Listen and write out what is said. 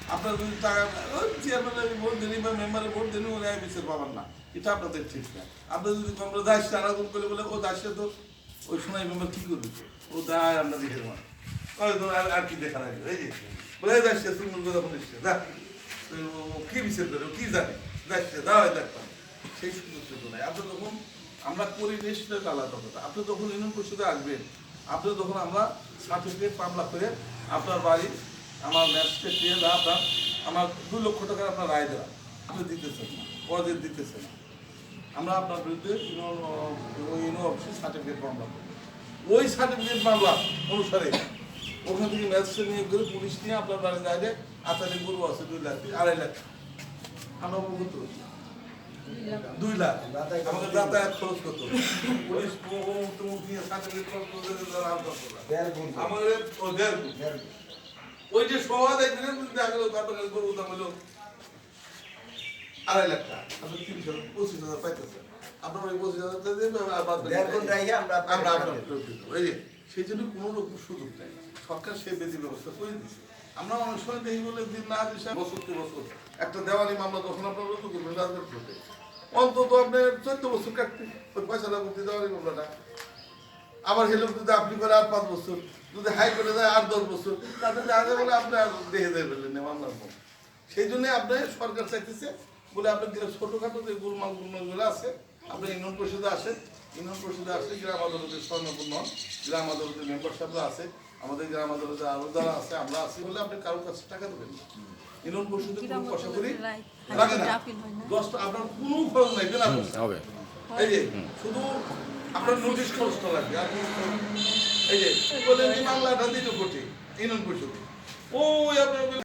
আপনার যদি টাকা ভোট বা মেম্বারের ভোট দেনি ওরা বিচার পাবেন না। এটা আপনাদের ঠিক না। আপনি যদি আমরা দাস আরাধন করে বলে, ও দাসে তো ওই সময় মেম্বার কি করবে? ও দায় আমরা দেখে হয়তো আর কি দেখা লাগে এই যে, বলে দাসে তুমি যা। তো ও কি বিচার করে জানে? দাসে দাওয়াই সেই সুযোগ নাই আপনি তখন, আমরা পরিবেশটা আলাদা কথা। আপনি তখন ইউনিয়ন পরিষদে আসবেন। আপনি তখন আমরা সার্টিফিকেট মামলা করে আপনার বাড়ি আমার দেওয়া আপনার আমার দু লক্ষ টাকার আপনার রায় দেওয়া। আপনি দিতেছেন না দিতেছেন না। আমরা আপনার বিরুদ্ধে ইউনো অফিসে সার্টিফিকেট মামলা ওই সার্টিফিকেট মামলা অনুসারে ওখান থেকে ম্যাজিস্ট্রেট নিয়োগ করে পুলিশ নিয়ে আপনার বাড়ি গাড়ি আচারি গরু আছে দুই লাখ আড়াই লাখ আমরা অবগত হচ্ছি দুই লাখ। আমাকে যাতায়াত খরচ করতো পুলিশ মুখ নিয়ে সার্টিফিকেট খরচ করতে আমাদের দেড়। ওই যে সমাজ একদিনে দেখা গেল তারপরে গরু দাম হলো আড়াই লাখ টাকা। আপনি তিনশো পঁচিশ হাজার পাইতেছেন আপনার ওই পঁচিশ হাজার টাকা দেবেন আমরা আমরা। এই যে সেই জন্য কোনো রকম সুযোগ নেই। সরকার সেই বেদি ব্যবস্থা করে দিচ্ছে আমরা অনেক সময় দেখি বলে দিন না দিচ্ছে বছর কি বছর একটা দেওয়ানি মামলা তখন আপনার রুজু করবেন রাজনীতি অন্তত আপনার চোদ্দ বছর কাটতে ওই পয়সা লাগবে দেওয়ানি মামলাটা। আবার হেলে যদি আপনি করে আর পাঁচ বছর যদি হাই করে যায় আর দশ বছর তাহলে আগে বলে আপনি আর দেখে দেয় বললেন মামলার পর সেই জন্য আপনি সরকার চাইতেছে বলে আপনার যে ছোটোখাটো যে গুলমাল গুলমালগুলো আছে আপনি ইউনিয়ন পরিষদে আসেন ইউনিয়ন পরিষদে আসে গ্রাম আদালতের স্বর্ণপূর্ণ গ্রাম আদালতের মেম্বার সাহেবরা আছে আমাদের গ্রাম আদালতে আরও যারা আছে আমরা আছি বলে আপনি কারোর কাছে টাকা দেবেন না। ইউনিয়ন পরিষদে কোনো পয়সা করি লাগে না। দশটা আপনার কোনো খরচ নাই কেনা হবে। এই যে শুধু আপনার নোটিশ খরচটা লাগবে আপনি এই যে বলেন যে মামলাটা দিল কোটি ইনন পরিষদে। ও আপনার